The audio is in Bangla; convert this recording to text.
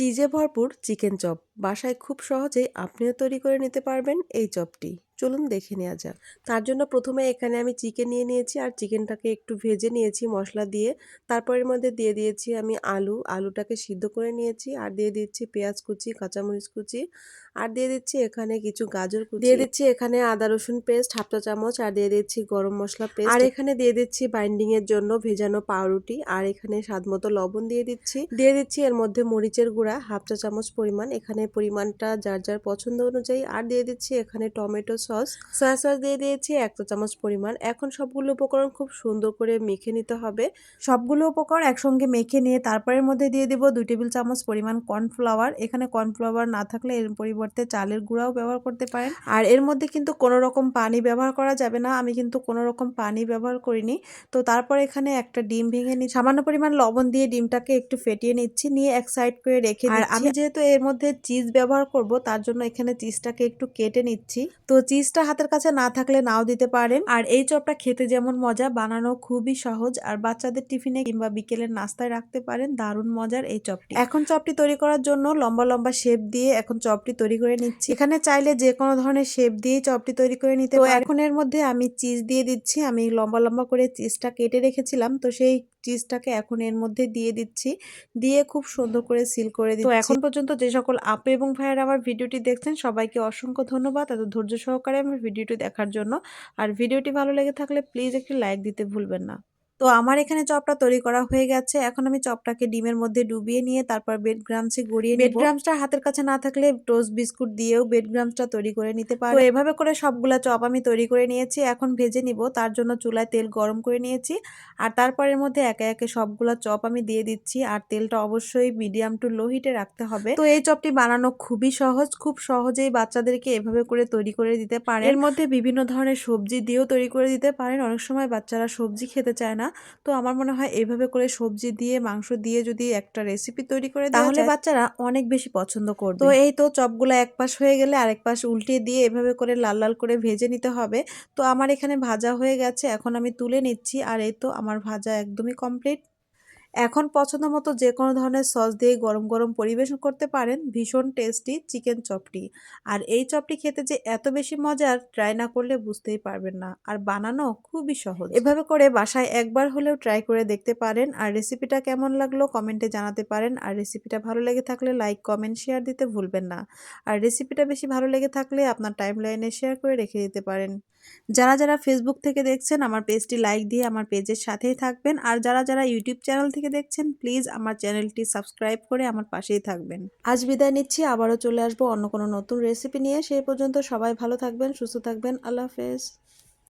চিজে ভরপুর চিকেন চপ। বাসায় খুব সহজেই আপনিও তৈরি করে নিতে পারবেন এই চপটি। চলুন দেখে নেওয়া যাক। তার জন্য প্রথমে এখানে আমি চিকেন নিয়ে নিয়েছি আর চিকেনটাকে একটু ভেজে নিয়েছি মশলা দিয়ে। তারপরের মধ্যে দিয়ে দিয়েছি আমি আলু। আলুটাকে সিদ্ধ করে নিয়েছি আর দিয়ে দিচ্ছি পেঁয়াজ কুচি, কাঁচামরিচ কুচি আর দিয়ে দিচ্ছি এখানে কিছু গাজর কুচি। দিয়ে দিচ্ছি এখানে আদা, রসুন পেস্ট, হাফ চা চামচ আর দিয়ে দিচ্ছি গরম মশলা পেস্ট। আর এখানে দিয়ে দিচ্ছি বাইন্ডিং এর জন্য ভেজানো পাউরুটি আর এখানে স্বাদ মতো লবণ দিয়ে দিচ্ছি। দিয়ে দিচ্ছি এর মধ্যে মরিচের গুঁড়া, হাফ চা চামচ পরিমাণ। এখানে পরিমাণটা যার যার পছন্দ অনুযায়ী। আর দিয়ে দিচ্ছি এখানে টমেটো সস সয়া সস দিয়ে দিয়েছি এক চা চামচ পরিমাণ। এখন সবগুলো উপকরণ খুব সুন্দর করে মেখে নিতে হবে। সবগুলো উপকরণ একসঙ্গে মেখে নিয়ে তারপরের মধ্যে দিয়ে দেবো দুই টেবিল চামচ পরিমাণ কর্নফ্লাওয়ার এখানে কর্নফ্লাওয়ার না থাকলে এর পরিবর্তে চালের গুঁড়াও ব্যবহার করতে পারেন। আর এর মধ্যে কিন্তু কোনো রকম পানি ব্যবহার করা যাবে না আমি কিন্তু কোনো রকম পানি ব্যবহার করিনি। তো তারপর এখানে একটা ডিম ভেঙে নিই সামান্য পরিমাণ লবণ দিয়ে ডিমটাকে একটু ফেটিয়ে নিচ্ছি নিয়ে এক সাইড করে রেখে আর আমি যেহেতু এর মধ্যে চিজ ব্যবহার করব তার জন্য এখানে চিজটাকে একটু কেটে নিচ্ছি। তো চিজটা হাতের কাছে না থাকলে নাও দিতে পারেন। আর এই চপটা খেতে যেমন মজা বানানো খুবই সহজ। আর বাচ্চাদের টিফিনে কিংবা বিকেলের নাস্তায় রাখতে পারেন দারুণ মজার এই চপটি। এখন চপটি তৈরি করার জন্য লম্বা লম্বা শেপ দিয়ে এখন চপটি তৈরি করে নিচ্ছি। এখানে চাইলে যে কোনো ধরনের শেপ দিয়ে চপটি তৈরি করে নিতে এখন এর মধ্যে আমি চিজ দিয়ে দিচ্ছি। আমি লম্বা লম্বা করে চিজটা কেটে রেখেছিলাম। তো সেই চিজটাকে এখন এর মধ্যে দিয়ে দিচ্ছি। দিয়ে খুব সুন্দর করে সিল করে দিচ্ছি। তো এখন পর্যন্ত যে সকল আপু এবং ভাইয়েরা আমার ভিডিওটি দেখছেন সবাইকে অসংখ্য ধন্যবাদ। এত ধৈর্য সহকারে আমার ভিডিওটি দেখার জন্য। আর ভিডিওটি ভালো লেগে থাকলে প্লিজ একটি লাইক দিতে ভুলবেন না। তো আমার এখানে চপটা তৈরি করা হয়ে গেছে। এখন আমি চপটাকে ডিমের মধ্যে ডুবিয়ে নিয়ে তারপর বেড গ্রামসে গড়িয়ে বেড গ্রামসটা হাতের কাছে না থাকলে টোস্ট বিস্কুট দিয়েও বেড গ্রামসটা তৈরি করে নিতে পারো। তো এভাবে করে সবগুলা চপ আমি তৈরি করে নিয়েছি। এখন ভেজে নিব। তার জন্য চুলায় তেল গরম করে নিয়েছি। আর তারপরের মধ্যে একে একে সবগুলা চপ আমি দিয়ে দিচ্ছি। আর তেলটা অবশ্যই মিডিয়াম টু লো হিটে রাখতে হবে। তো এই চপটি বানানো খুবই সহজ। খুব সহজেই বাচ্চাদেরকে এভাবে করে তৈরি করে দিতে পারে এর মধ্যে বিভিন্ন ধরনের সবজি দিয়েও তৈরি করে দিতে পারেন। অনেক সময় বাচ্চারা সবজি খেতে চায় না। তো আমার মনে হয় এইভাবে করে সবজি দিয়ে মাংস দিয়ে যদি একটা রেসিপি তৈরি করে তাহলে বাচ্চারা অনেক বেশি পছন্দ করবে। তো এই তো চপগুলো এক পাশ হয়ে গেলে আরেক পাশ উল্টিয়ে দিয়ে এভাবে করে লাল লাল করে ভেজে নিতে হবে। তো আমার এখানে ভাজা হয়ে গেছে এখন আমি তুলে নিচ্ছি আর এই তো আমার ভাজা একদমই কমপ্লিট এখন পছন্দ মতো যে কোনো ধরনের সস দিয়ে গরম গরম পরিবেশন করতে পারেন ভীষণ টেস্টি চিকেন চপটি। আর এই চপটি খেতে যে এত বেশি মজার ট্রাই না করলে বুঝতেই পারবেন না। আর বানানো খুবই সহজ। এভাবে করে বাসায় একবার হলেও ট্রাই করে দেখতে পারেন। আর রেসিপিটা কেমন লাগল কমেন্টে জানাতে পারেন। আর রেসিপিটা ভালো লেগে থাকলে লাইক, কমেন্ট, শেয়ার দিতে ভুলবেন না। আর রেসিপিটা বেশি ভালো লেগে থাকলে আপনার টাইম লাইনে শেয়ার করে রেখে দিতে পারেন। যারা যারা ফেসবুক থেকে দেখছেন, আমার পেজটি লাইক দিয়ে আমার পেজের সাথেই থাকবেন। আর যারা যারা ইউটিউব চ্যানেল থেকে দেখছেন প্লিজ আমার চ্যানেলটি সাবস্ক্রাইব করে আমার পাশেই থাকবেন। আজ বিদায় নিচ্ছি, আবারও চলে আসব অন্য কোনো নতুন রেসিপি নিয়ে। সেই পর্যন্ত সবাই ভালো থাকবেন, সুস্থ থাকবেন। আল্লাহ হাফেজ।